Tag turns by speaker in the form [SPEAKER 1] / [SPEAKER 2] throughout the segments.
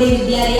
[SPEAKER 1] നമ്മുടെ വിദ്യാലയം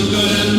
[SPEAKER 2] വളർന്നു മക്കളേണ്ടതാ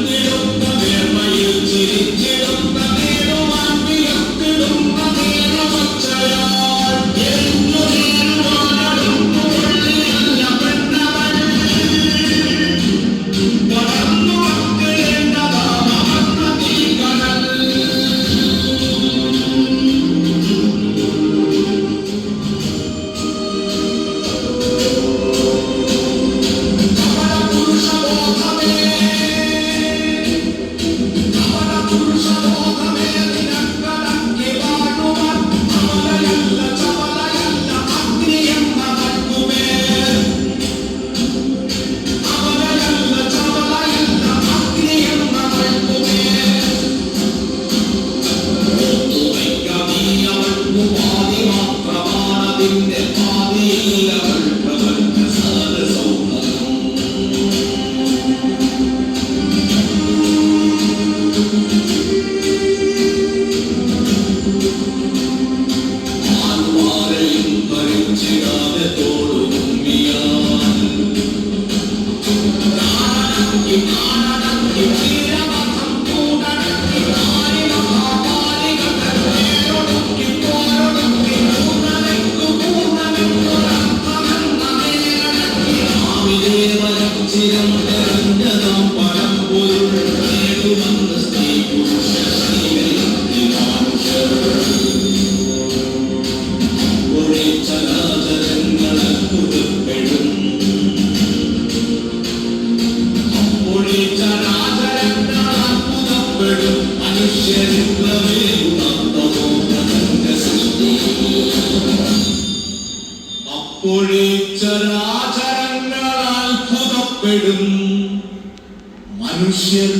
[SPEAKER 1] മനുഷ്യർ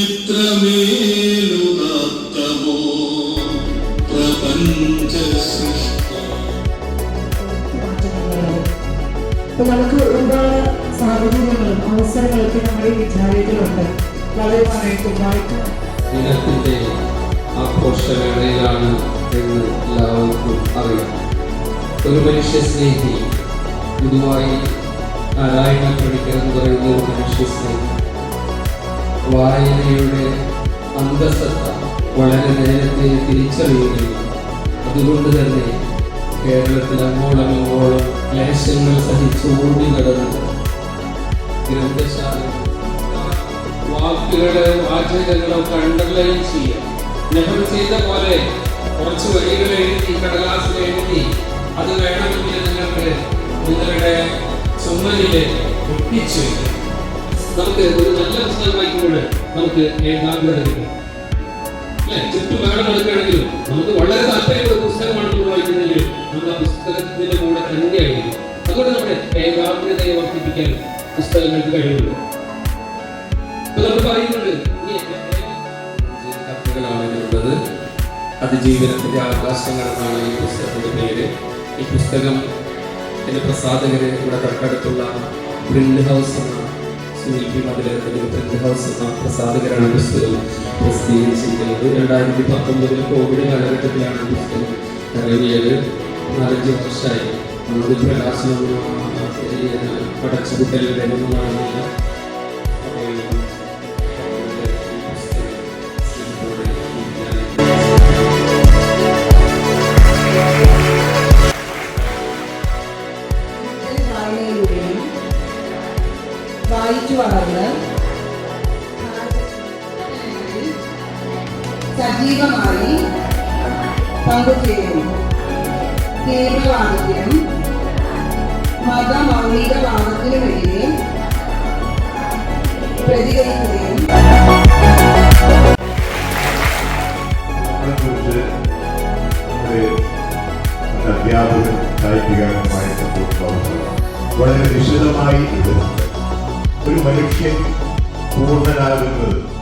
[SPEAKER 1] ഇത്രമേലുണർത്തമോ പ്രപഞ്ച സൃഷ്ടി.
[SPEAKER 3] അപ്പൊ നമുക്ക് ഒരുപാട് സാഹചര്യങ്ങളും അവസരങ്ങളൊക്കെ നമ്മുടെ വിദ്യാലയത്തിലുണ്ട്. വളരുവാനായിട്ടും വായിക്കാൻ
[SPEAKER 4] ദിനത്തിന്റെ ആഘോഷവേളയിലാണ് എന്ന് എല്ലാവർക്കും അറിയാം. ഒരു മനുഷ്യ സ്നേഹി പൊതുവായി നാരായണ പണിക്കർ എന്ന് പറയുന്ന ഒരു മനുഷ്യ സ്നേഹി വായനയുടെ അന്തസ്സത്ത വളരെ നേരത്തെ തിരിച്ചറിയുകയും അതുകൊണ്ട് തന്നെ കേരളത്തിൽ അങ്ങോളം ഇങ്ങോളം ക്ലേശങ്ങൾ സഹിച്ച് ഓടി നടന്ന് ഗ്രന്ഥശാല വാക്കുകൾ വാചകങ്ങളോ അണ്ടർലൈൻ ചെയ്യുക നെഹ്റു ചെയ്ത പോലെ കുറച്ച് വരികൾ എഴുതി കടലാസിൽ എഴുതി അത് വേണമെങ്കിൽ നിങ്ങൾക്ക് നിങ്ങളുടെ ചുമലിൽ ഒട്ടിച്ചു വയ്ക്കാം. നമുക്ക് ഒരു നല്ല പുസ്തകം വായിക്കുമ്പോൾ നമുക്ക് ഏകാഗ്രത കിട്ടും. ചുറ്റും വേണം എടുക്കുകയാണെങ്കിലും നമുക്ക് വളരെ താല്പര്യമുള്ള പുസ്തകമാണ് നമ്മൾ വായിക്കുന്നതെങ്കിൽ നമ്മൾ ആ പുസ്തകത്തിന്റെ കൂടെ തന്നെയായിരിക്കും. അതുകൊണ്ട് നമ്മുടെ ഏകാഗ്രതയെ വർദ്ധിപ്പിക്കാൻ പുസ്തകങ്ങൾക്ക് കഴിവുണ്ട്. ഇപ്പൊ നമ്മൾ പറയുന്നുണ്ട് ഈ കത്തുകളാണ് ഇതിലുള്ളത് അതിജീവനത്തിന്റെ ആകാശങ്ങൾ എന്നാണ് ഈ പുസ്തകത്തിന്റെ പേര്. ഈ പുസ്തകം എന്റെ പ്രസാധകര് ഇവിടെ തൊട്ടടുത്തുള്ള പ്രിന്റ് ഹൗസ് എന്ന സുനിൽ പി മതിലകത്തിന്റെ പ്രിന്റ് ഹൗസ് എന്ന പുസ്തകം പ്രസിദ്ധീകരിച്ചിരിക്കുന്നത് രണ്ടായിരത്തി പത്തൊമ്പതിൽ കോവിഡ് കാലഘട്ടത്തിലാണ് പുസ്തകം ഇറങ്ങിയത് നാലഞ്ച് വർഷമായി നമ്മുടെ പ്രകാശനം പടച്ചുകുട്ടലിന്റെ ഒന്നുമാണ്
[SPEAKER 3] വായിച്ചു വളർന്ന് സജീവമായി പങ്കുചേരുന്നു തീവ്രവാദത്തിനും മതമൗലികവാദത്തിനുമെതിരെ പ്രതികരിക്കുകയും
[SPEAKER 5] അധ്യാപകൻ സാഹിത്യകാരനുമായ സന്തോഷ് വളരെ വിശദമായി എഴുതുന്നുണ്ട് ഒരു മനുഷ്യൻ
[SPEAKER 6] പൂർണനാകുന്നത്.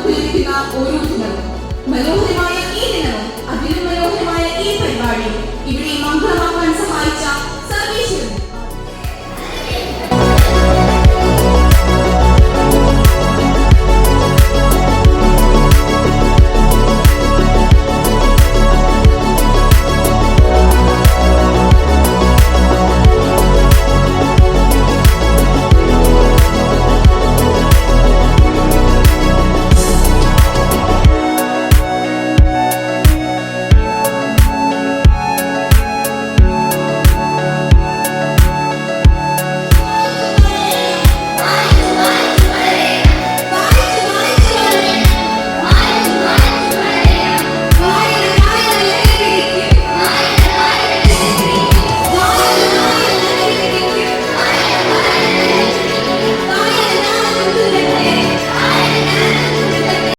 [SPEAKER 6] നമുക്ക് ലഭിക്കുന്ന ഓരോ ദിനവും. മനോഹരമായ ഈ ദിനവും അതിലും മനോഹരമായ ഈ പരിപാടിയും ഇവിടെ മംഗള